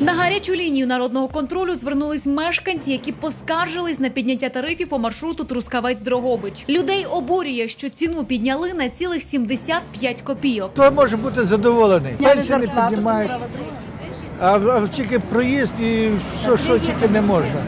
На гарячу лінію народного контролю звернулись мешканці, які поскаржились на підняття тарифів по маршруту Трускавець-Дрогобич. Людей обурює, що ціну підняли на цілих 75 копійок. Хто може бути задоволений? Пенсії не піднімають, а, а тільки проїзд і що, що тільки не можна.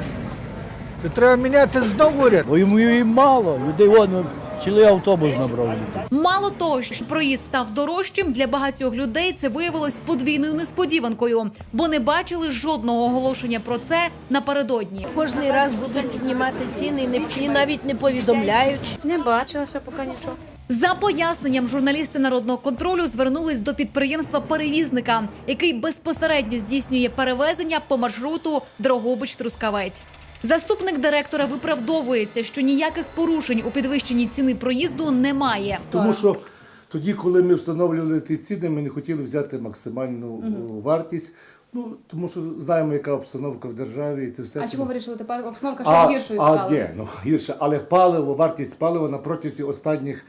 Це треба міняти знову уряд. Бо йому і мало. Людей вон цілий автобус набрав. Мало того, що проїзд став дорожчим, для багатьох людей це виявилось подвійною несподіванкою, бо не бачили жодного оголошення про це напередодні. Кожний раз будуть піднімати ціни і, не, і навіть не повідомляють. Не бачила ще поки нічого. За поясненням журналісти народного контролю звернулись до підприємства перевізника, який безпосередньо здійснює перевезення по маршруту Дрогобич-Трускавець. Заступник директора виправдовується, що ніяких порушень у підвищенні ціни проїзду немає. Тому що тоді, коли ми встановлювали ті ціни, ми не хотіли взяти максимальну о, вартість. Ну тому що знаємо, яка обстановка в державі, і це все. А чому вирішили тепер обстановка ще гіршою а, ні, ну гірше, але паливо, вартість палива на протязі останніх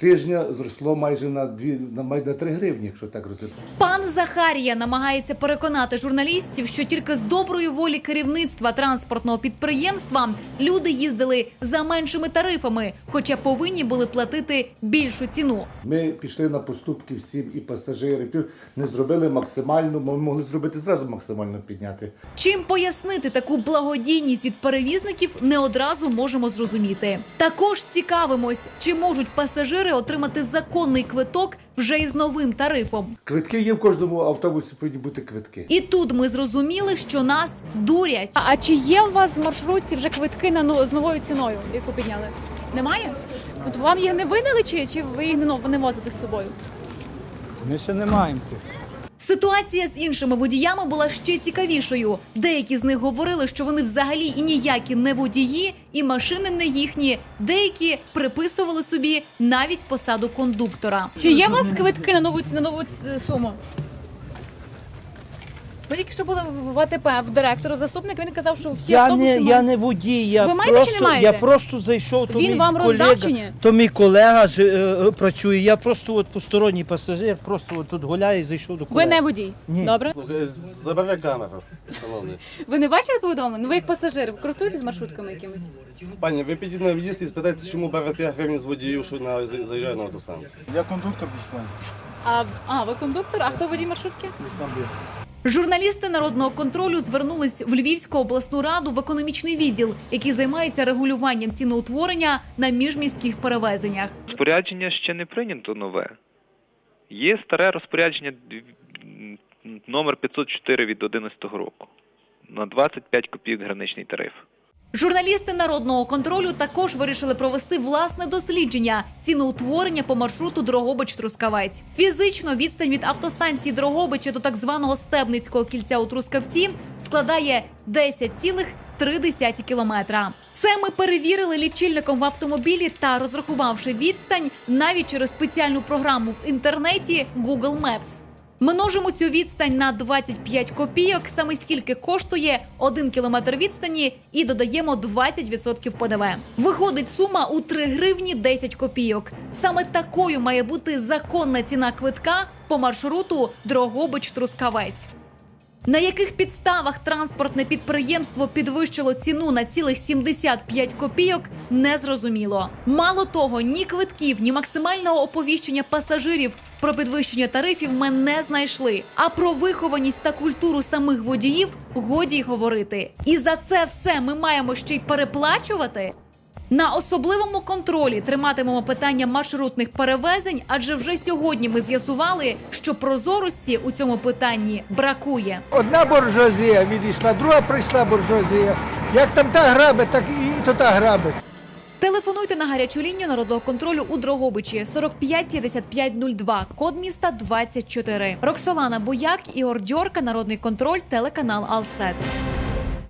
тижня зросло майже на дві на майже 3 гривні, якщо так розуміти. Пан Захарія намагається переконати журналістів, що тільки з доброї волі керівництва транспортного підприємства люди їздили за меншими тарифами, хоча повинні були платити більшу ціну. Ми пішли на поступки всім і пасажири, не зробили максимально, ми могли зробити зразу максимально підняти. Чим пояснити таку благодійність від перевізників, не одразу можемо зрозуміти. Також цікавимось, чи можуть пасажири отримати законний квиток вже із новим тарифом. Квитки є в кожному автобусі, повинні бути квитки. І тут ми зрозуміли, що нас дурять. А, а чи є у вас в маршрутці вже квитки на ну, з новою ціною, яку підняли? Немає? От вам їх не видали, чи, чи ви їх не, ну, не возите з собою? Ми ще не маємо тих. Ситуація з іншими водіями була ще цікавішою. Деякі з них говорили, що вони взагалі і ніякі не водії, і машини не їхні. Деякі приписували собі навіть посаду кондуктора. Чи є у вас квитки на нову на нову суму? Ви тільки що були в АТП, в директору, заступник, він казав, що всі Я автобуси не, мають. я не водій, я Ви маєте чи просто, не маєте? я просто зайшов. То Він мій вам колега, роздав чи ні? То мій колега ж, е, е, працює. Я просто от посторонній пасажир, просто от тут гуляю і зайшов до Ви колеги. не водій. Ні. Добре. Забере камеру, шановний. Ви не бачили повідомлення? Ну ви як пасажир, ви користуєтесь маршрутками якимись? Пані, ви підіть на в'їзд і спитайте, чому бере 5 гривень з водіїв, що на, заїжджає на автостанцію. Я кондуктор пішла. А, а ви кондуктор? А хто водій маршрутки? Журналісти народного контролю звернулись в Львівську обласну раду в економічний відділ, який займається регулюванням ціноутворення на міжміських перевезеннях. Розпорядження ще не прийнято нове. Є старе розпорядження номер 504 від 2011 року. На 25 копійок граничний тариф. Журналісти народного контролю також вирішили провести власне дослідження ціноутворення по маршруту Дрогобич-Трускавець. Фізично відстань від автостанції Дрогобича до так званого Стебницького кільця у Трускавці складає 10,3 кілометра. Це ми перевірили лічильником в автомобілі та розрахувавши відстань навіть через спеціальну програму в інтернеті Google Maps. Множимо цю відстань на 25 копійок. Саме стільки коштує 1 кілометр відстані і додаємо 20% ПДВ. Виходить сума у 3 гривні 10 копійок. Саме такою має бути законна ціна квитка по маршруту Дрогобич-Трускавець. На яких підставах транспортне підприємство підвищило ціну на цілих 75 копійок, не зрозуміло. Мало того, ні квитків, ні максимального оповіщення пасажирів про підвищення тарифів ми не знайшли. А про вихованість та культуру самих водіїв годі й говорити. І за це все ми маємо ще й переплачувати. На особливому контролі триматимемо питання маршрутних перевезень, адже вже сьогодні ми з'ясували, що прозорості у цьому питанні бракує. Одна буржуазія відійшла, друга прийшла буржуазія. Як там та грабить, так і то та грабить. Телефонуйте на гарячу лінію народного контролю у Дрогобичі 45 55 02, код міста 24. Роксолана Буяк, Ігор Дьорка, народний контроль, телеканал Алсет.